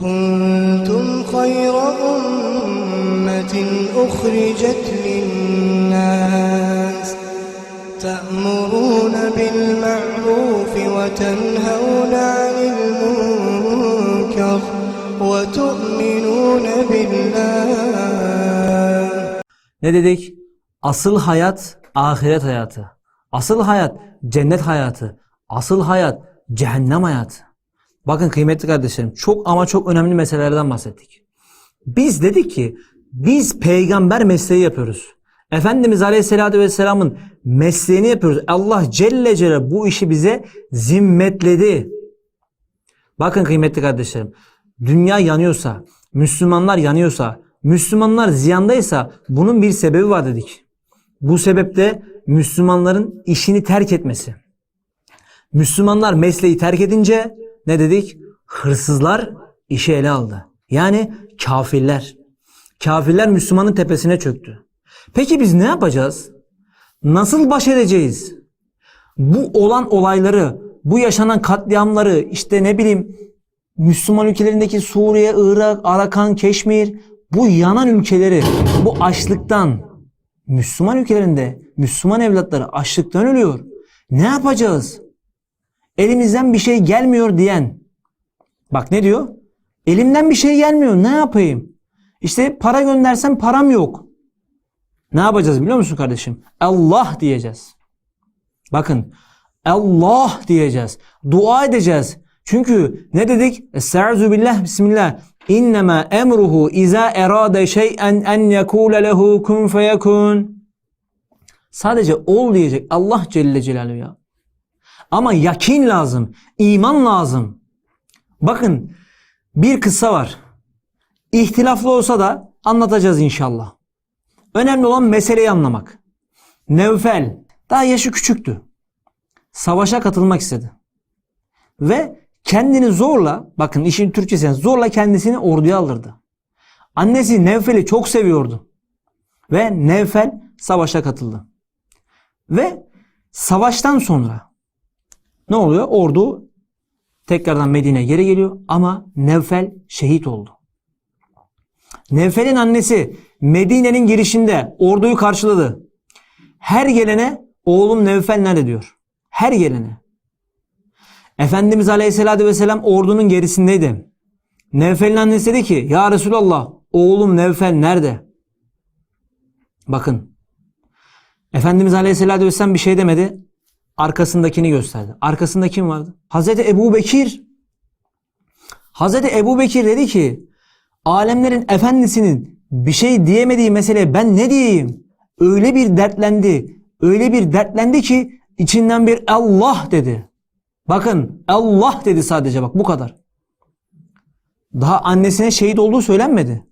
كنتم خير أمة أخرجت للناس تأمرون بالمعروف وتنهون عن المنكر وتؤمنون بالله Ne dedik? Asıl hayat ahiret hayatı. Asıl hayat cennet hayatı. Asıl hayat cehennem hayatı. Bakın kıymetli kardeşlerim çok ama çok önemli meselelerden bahsettik. Biz dedik ki biz peygamber mesleği yapıyoruz. Efendimiz Aleyhisselatü Vesselam'ın mesleğini yapıyoruz. Allah Celle Celle bu işi bize zimmetledi. Bakın kıymetli kardeşlerim. Dünya yanıyorsa, Müslümanlar yanıyorsa, Müslümanlar ziyandaysa bunun bir sebebi var dedik. Bu sebeple Müslümanların işini terk etmesi. Müslümanlar mesleği terk edince ne dedik? Hırsızlar işi ele aldı. Yani kafirler. Kafirler Müslümanın tepesine çöktü. Peki biz ne yapacağız? Nasıl baş edeceğiz? Bu olan olayları, bu yaşanan katliamları, işte ne bileyim Müslüman ülkelerindeki Suriye, Irak, Arakan, Keşmir, bu yanan ülkeleri, bu açlıktan, Müslüman ülkelerinde Müslüman evlatları açlıktan ölüyor. Ne yapacağız? Elimizden bir şey gelmiyor diyen. Bak ne diyor? Elimden bir şey gelmiyor. Ne yapayım? İşte para göndersem param yok. Ne yapacağız biliyor musun kardeşim? Allah diyeceğiz. Bakın Allah diyeceğiz. Dua edeceğiz. Çünkü ne dedik? Estaizu billah bismillah. İnnemâ emruhu izâ erâde şey'en en yekûle lehu kun feyekun. Sadece ol diyecek Allah Celle Celaluhu ya. Ama yakin lazım. iman lazım. Bakın bir kıssa var. İhtilaflı olsa da anlatacağız inşallah. Önemli olan meseleyi anlamak. Nevfel daha yaşı küçüktü. Savaşa katılmak istedi. Ve kendini zorla, bakın işin Türkçesi zorla kendisini orduya aldırdı. Annesi Nevfel'i çok seviyordu. Ve Nevfel savaşa katıldı. Ve savaştan sonra ne oluyor? Ordu tekrardan Medine'ye geri geliyor ama Nevfel şehit oldu. Nevfel'in annesi Medine'nin girişinde orduyu karşıladı. Her gelene oğlum Nevfel nerede diyor. Her gelene. Efendimiz Aleyhisselatü Vesselam ordunun gerisindeydi. Nevfel'in annesi dedi ki Ya Resulallah oğlum Nevfel nerede? Bakın. Efendimiz Aleyhisselatü Vesselam bir şey demedi. Arkasındakini gösterdi. Arkasında kim vardı? Hazreti Ebu Bekir. Hazreti Ebu Bekir dedi ki alemlerin efendisinin bir şey diyemediği meseleye ben ne diyeyim? Öyle bir dertlendi. Öyle bir dertlendi ki içinden bir Allah dedi. Bakın Allah dedi sadece bak bu kadar. Daha annesine şehit olduğu söylenmedi.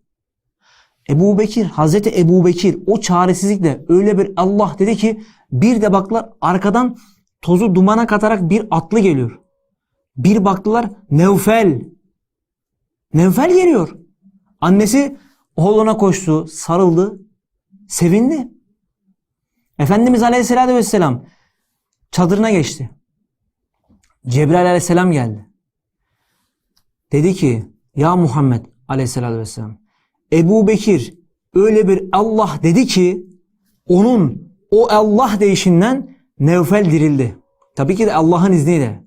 Ebu Bekir, Hazreti Ebu Bekir o çaresizlikle öyle bir Allah dedi ki bir de baktılar arkadan tozu dumana katarak bir atlı geliyor. Bir baktılar Nevfel. Nevfel geliyor. Annesi oğluna koştu, sarıldı, sevindi. Efendimiz Aleyhisselatü Vesselam çadırına geçti. Cebrail Aleyhisselam geldi. Dedi ki ya Muhammed Aleyhisselatü Vesselam Ebu Bekir öyle bir Allah dedi ki onun o Allah deyişinden Nevfel dirildi. Tabii ki de Allah'ın izniyle.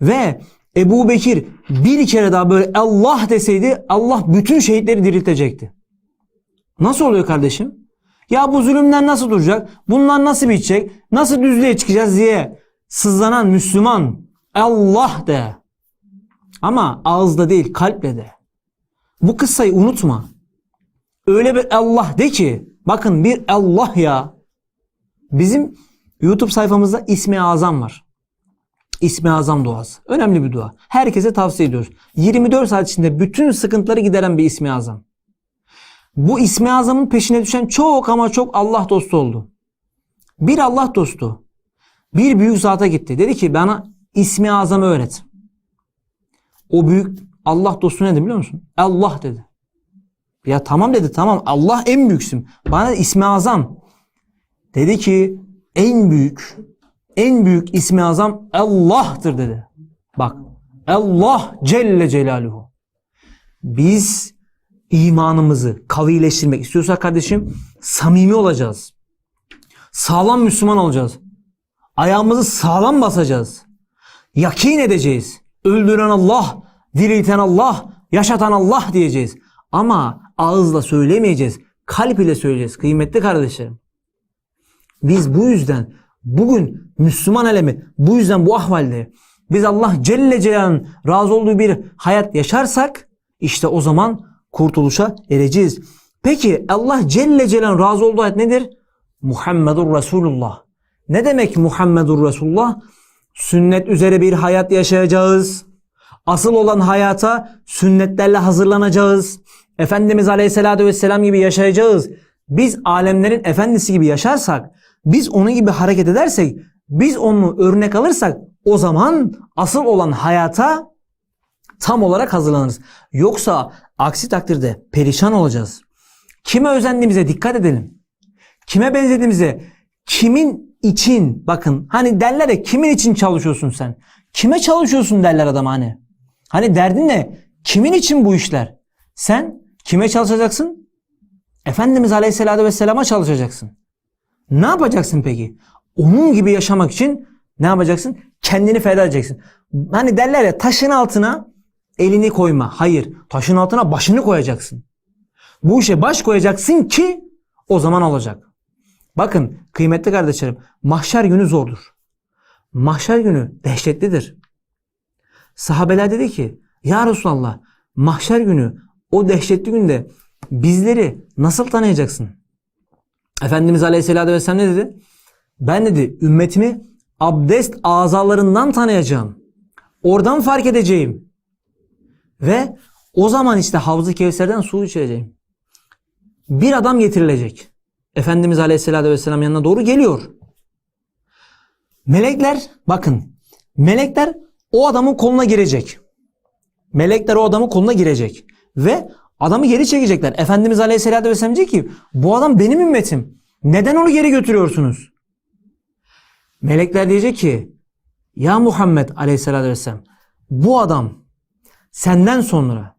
Ve Ebu Bekir bir kere daha böyle Allah deseydi Allah bütün şehitleri diriltecekti. Nasıl oluyor kardeşim? Ya bu zulümden nasıl duracak? Bunlar nasıl bitecek? Nasıl düzlüğe çıkacağız diye sızlanan Müslüman Allah de. Ama ağızda değil kalple de. Bu kıssayı unutma. Öyle bir Allah de ki bakın bir Allah ya. Bizim YouTube sayfamızda ismi azam var. İsmi azam duası. Önemli bir dua. Herkese tavsiye ediyoruz. 24 saat içinde bütün sıkıntıları gideren bir ismi azam. Bu ismi azamın peşine düşen çok ama çok Allah dostu oldu. Bir Allah dostu bir büyük zata gitti. Dedi ki bana ismi azamı öğret. O büyük Allah dostu ne dedi biliyor musun? Allah dedi. Ya tamam dedi tamam Allah en büyüksün. Bana ismi azam. Dedi ki en büyük en büyük ismi azam Allah'tır dedi. Bak Allah Celle Celaluhu. Biz imanımızı kavileştirmek istiyorsak kardeşim samimi olacağız. Sağlam Müslüman olacağız. Ayağımızı sağlam basacağız. Yakin edeceğiz. Öldüren Allah, dirilten Allah, yaşatan Allah diyeceğiz. Ama ağızla söylemeyeceğiz. Kalp ile söyleyeceğiz kıymetli kardeşlerim. Biz bu yüzden bugün Müslüman alemi bu yüzden bu ahvalde biz Allah Celle Celal'ın razı olduğu bir hayat yaşarsak işte o zaman kurtuluşa ereceğiz. Peki Allah Celle Celal'ın razı olduğu hayat nedir? Muhammedur Resulullah. Ne demek Muhammedur Resulullah? Sünnet üzere bir hayat yaşayacağız. Asıl olan hayata sünnetlerle hazırlanacağız. Efendimiz Aleyhisselatü Vesselam gibi yaşayacağız. Biz alemlerin efendisi gibi yaşarsak, biz onun gibi hareket edersek, biz onu örnek alırsak o zaman asıl olan hayata tam olarak hazırlanırız. Yoksa aksi takdirde perişan olacağız. Kime özendiğimize dikkat edelim. Kime benzediğimize, kimin için bakın hani derler ya kimin için çalışıyorsun sen? Kime çalışıyorsun derler adam hani. Hani derdin ne? Kimin için bu işler? Sen kime çalışacaksın? Efendimiz Aleyhisselatü Vesselam'a çalışacaksın. Ne yapacaksın peki? Onun gibi yaşamak için ne yapacaksın? Kendini feda edeceksin. Hani derler ya taşın altına elini koyma. Hayır. Taşın altına başını koyacaksın. Bu işe baş koyacaksın ki o zaman olacak. Bakın kıymetli kardeşlerim mahşer günü zordur. Mahşer günü dehşetlidir. Sahabeler dedi ki ya Resulallah mahşer günü o dehşetli günde bizleri nasıl tanıyacaksın? Efendimiz Aleyhisselatü Vesselam ne dedi? Ben dedi ümmetimi abdest azalarından tanıyacağım. Oradan fark edeceğim. Ve o zaman işte Havz-ı Kevser'den su içeceğim. Bir adam getirilecek. Efendimiz Aleyhisselatü Vesselam yanına doğru geliyor. Melekler bakın melekler o adamın koluna girecek. Melekler o adamın koluna girecek. Ve adamı geri çekecekler. Efendimiz Aleyhisselatü Vesselam diyecek ki bu adam benim ümmetim. Neden onu geri götürüyorsunuz? Melekler diyecek ki ya Muhammed Aleyhisselatü Vesselam bu adam senden sonra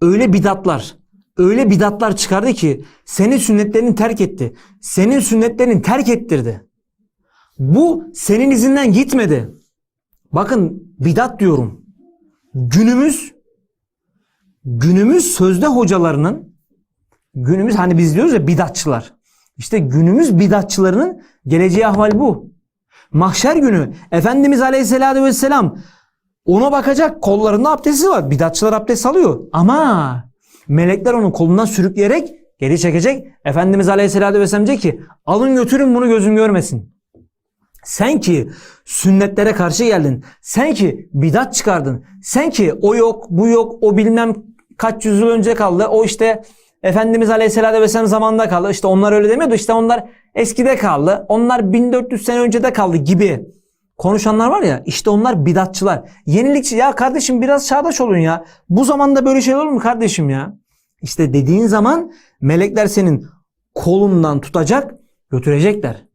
öyle bidatlar, öyle bidatlar çıkardı ki senin sünnetlerini terk etti. Senin sünnetlerini terk ettirdi. Bu senin izinden gitmedi. Bakın bidat diyorum. Günümüz günümüz sözde hocalarının günümüz hani biz diyoruz ya bidatçılar. İşte günümüz bidatçılarının geleceği ahval bu. Mahşer günü Efendimiz Aleyhisselatü Vesselam ona bakacak kollarında abdesti var. Bidatçılar abdest alıyor. Ama melekler onun kolundan sürükleyerek geri çekecek. Efendimiz Aleyhisselatü Vesselam diyecek ki alın götürün bunu gözüm görmesin. Sen ki sünnetlere karşı geldin. Sen ki bidat çıkardın. Sen ki o yok, bu yok, o bilmem kaç yüzyıl önce kaldı. O işte Efendimiz Aleyhisselatü Vesselam zamanında kaldı. İşte onlar öyle demiyordu. İşte onlar eskide kaldı. Onlar 1400 sene öncede kaldı gibi konuşanlar var ya işte onlar bidatçılar. Yenilikçi ya kardeşim biraz çağdaş olun ya. Bu zamanda böyle şey olur mu kardeşim ya? İşte dediğin zaman melekler senin kolundan tutacak götürecekler.